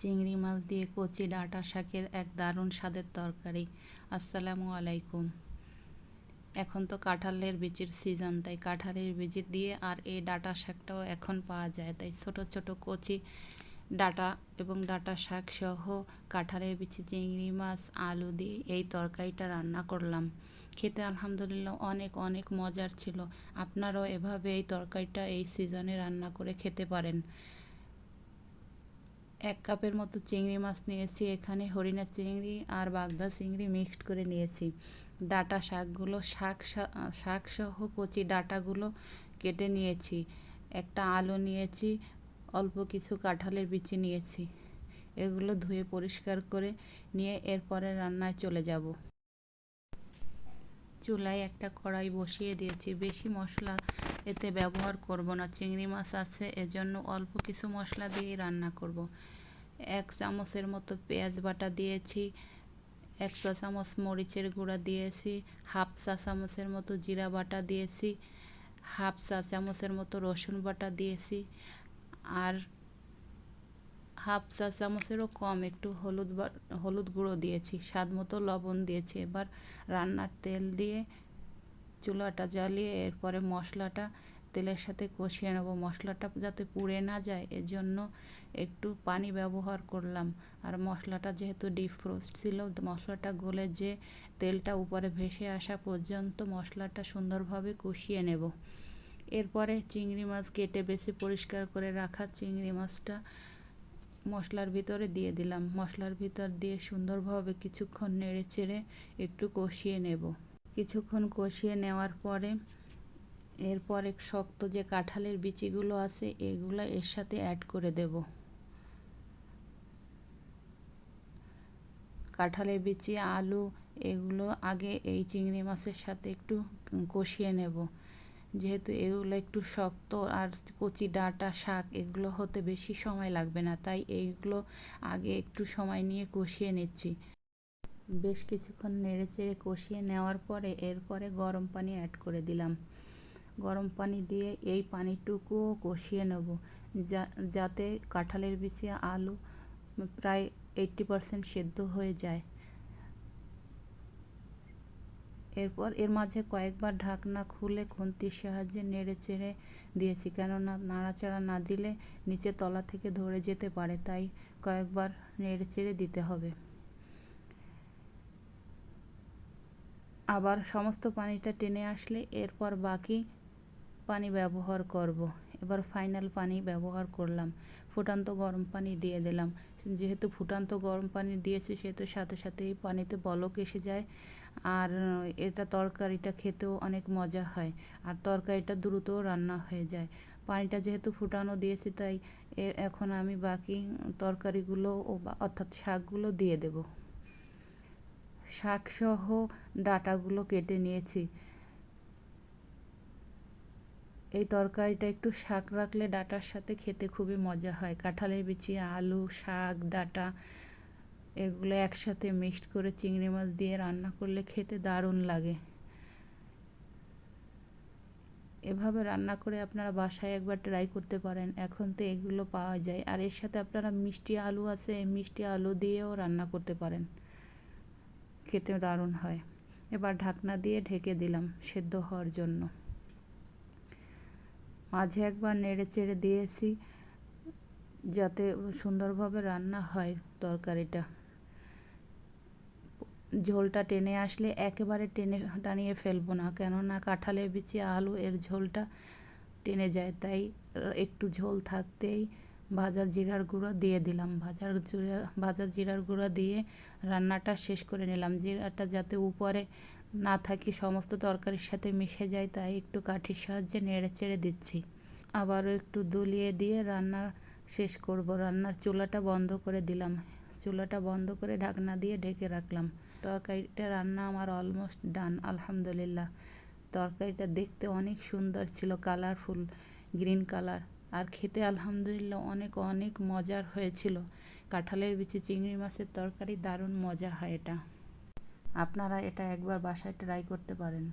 চিংড়ি মাছ দিয়ে কচি ডাঁটা শাকের এক দারুণ স্বাদের তরকারি। আসসালামু আলাইকুম। এখন তো কাঁঠালের বীজের সিজন তাই কাঁঠালের বীজ দিয়ে আর এই ডাঁটা শাকটাও এখন পাওয়া যায়। তাই ছোট ছোট কচি ডাঁটা এবং ডাঁটা শাক সহ কাঁঠালের বিচি চিংড়ি মাছ, আলু দিয়ে এই তরকারিটা রান্না করলাম। খেতে আলহামদুলিল্লাহ অনেক অনেক মজার ছিল। আপনারাও এভাবে এই তরকারিটা এই সিজনে রান্না করে খেতে পারেন। এক কাপের মতো চিংড়ি মাছ নিয়েছি, এখানে হরিণা চিংড়ি আর বাগদা চিংড়ি মিক্সড করে নিয়েছি। ডাটা শাকগুলো, শাক শাক সহ কচি ডাটাগুলো কেটে নিয়েছি। একটা আলু নিয়েছি, অল্প কিছু কাঁঠালের বিচি নিয়েছি। এগুলো ধুয়ে পরিষ্কার করে নিয়ে এরপরে রান্নায় চলে যাব। চুলায় একটা কড়াই বসিয়ে দিয়েছি। বেশি মশলা এতে ব্যবহার করব না, চিংড়ি মাছ আছে, এজন্য অল্প কিছু মশলা দিয়ে রান্না করব। এক চামচের মতো পেঁয়াজ বাটা দিয়েছি, এক চা চামচ মরিচের গুঁড়া দিয়েছি, হাফ চা চামচের মতো জিরা বাটা দিয়েছি, হাফ চা চামচের মতো রসুন বাটা দিয়েছি, আর হাফ চা চামচেরও কম একটু হলুদ হলুদ গুঁড়ো দিয়েছি, স্বাদ মতো লবণ দিয়েছি। এবার রান্নার তেল দিয়ে চুলাটা জ্বালিয়ে এরপরে মশলাটা, তেলের সাথে কষিয়ে নেব। মশলাটা যাতে পুড়ে না যায়, এজন্য একটু পানি ব্যবহার করলাম। আর মশলাটা যেহেতু ডিপ ফ্রোস্ট ছিল মশলাটা গলে যে তেলটা উপরে ভেসে আসা পর্যন্ত মশলাটা সুন্দরভাবে কষিয়ে নেব। এরপরে চিংড়ি মাছ কেটে বেশি পরিষ্কার করে রাখা চিংড়ি মাছটা মশলার ভিতরে দিয়ে দিলাম। মশলার ভিতর দিয়ে সুন্দরভাবে কিছুক্ষণ নেড়ে চেড়ে একটু কষিয়ে নেব। কিছুক্ষণ কষিয়ে নেওয়ার পরে, এরপরে শক্ত যে কাঁঠালের বিচিগুলো আছে, এগুলো এর সাথে অ্যাড করে দেব। কাঁঠালের বিচি, আলু, এগুলো আগে এই চিংড়ি মাছের সাথে একটু কষিয়ে নেব। যেহেতু এগুলো একটু শক্ত আর কচি ডাঁটা, শাক, এগুলো হতে বেশি সময় লাগবে না, তাই এইগুলো আগে একটু সময় নিয়ে কষিয়ে নিচ্ছি। বেশ কিছুক্ষণ নেড়ে চেড়ে কষিয়ে নেওয়ার পরে এরপরে গরম পানি অ্যাড করে দিলাম। গরম পানি দিয়ে এই পানিটুকুও কষিয়ে নেব। যা, যাতে কাঁঠালের বিচি আলু প্রায় এইট্টি পারসেন্ট সেদ্ধ হয়ে যায়। এরপর এর মাঝে কয়েকবার ঢাকনা খুলে খুন্তির সাহায্যে নেড়ে চেড়ে দিয়েছি, কেননা নাড়াচাড়া না দিলে নিচে তলা থেকে ধরে যেতে পারে, তাই কয়েকবার নেড়ে চেড়ে দিতে হবে। আবার সমস্ত পানিটা টেনে আসলে এরপর বাকি পানি ব্যবহার করব। এবার ফাইনাল পানি ব্যবহার করলাম। ফুটান্ত গরম পানি দিয়ে দিলাম। যেহেতু ফুটান্ত গরম পানি দিয়েছি, সেহেতু সাথে সাথে এই পানিতে বলক এসে যায়। আর এটা তরকারিটা খেতেও অনেক মজা হয়। আর তরকারিটা দ্রুতও রান্না হয়ে যায়। পানিটা যেহেতু ফুটানো দিয়েছি, তাই এখন আমি বাকি তরকারিগুলো অর্থাৎ শাকগুলো দিয়ে দেব। শাকসহ ডাটাগুলো কেটে নিয়েছি। এই তরকারিটা একটু শাক রাখলে ডাটার সাথে খেতে খুবই মজা হয়। কাঁঠালের বিচি, আলু, শাক, ডাটা এগুলো একসাথে মিক্সড করে চিংড়ি মাছ দিয়ে রান্না করলে খেতে দারুণ লাগে। এভাবে রান্না করে আপনারা বাসায় একবার ট্রাই করতে পারেন। এখন তো এগুলো পাওয়া যায়। আর এর সাথে আপনারা মিষ্টি আলু আছে, মিষ্টি আলু দিয়েও রান্না করতে পারেন। খেতে দারুণ হয়। এবার ঢাকনা দিয়ে ঢেকে দিলাম সেদ্ধ হওয়ার জন্য। মাঝে একবার নেড়ে চেড়ে দিয়েছি যাতে সুন্দরভাবে রান্না হয় তরকারিটা। ঝোলটা টেনে আসলে একেবারে টেনে টানিয়ে ফেলব না, কেননা কাঁঠালের বিচি আলু এর ঝোলটা টেনে যায়, তাই একটু ঝোল থাকতেই ভাজা জিরার গুঁড়ো দিয়ে দিলাম। ভাজার জিরা ভাজা জিরার গুঁড়ো দিয়ে রান্নাটা শেষ করে নিলাম। জিরাটা যাতে উপরে না থাকি, সমস্ত তরকারির সাথে মিশে যায়, তাই একটু কাঠির সাহায্যে নেড়ে চেড়ে দিচ্ছি। আবারও একটু দুলিয়ে দিয়ে রান্না শেষ করব। রান্নার চুলাটা বন্ধ করে দিলাম। চুলাটা বন্ধ করে ঢাকনা দিয়ে ঢেকে রাখলাম। তরকারিটা রান্না আমার অলমোস্ট ডান আলহামদুলিল্লাহ। তরকারিটা দেখতে অনেক সুন্দর ছিল কালারফুল গ্রিন কালার আর খেতে আলহামদুলিল্লাহ অনেক অনেক মজার হয়েছিল। কাঁঠালের বিচি, চিংড়ি মাছের তরকারি দারুণ মজা হয় এটা। আপনারা এটা একবার বাসায় ট্রাই করতে পারেন।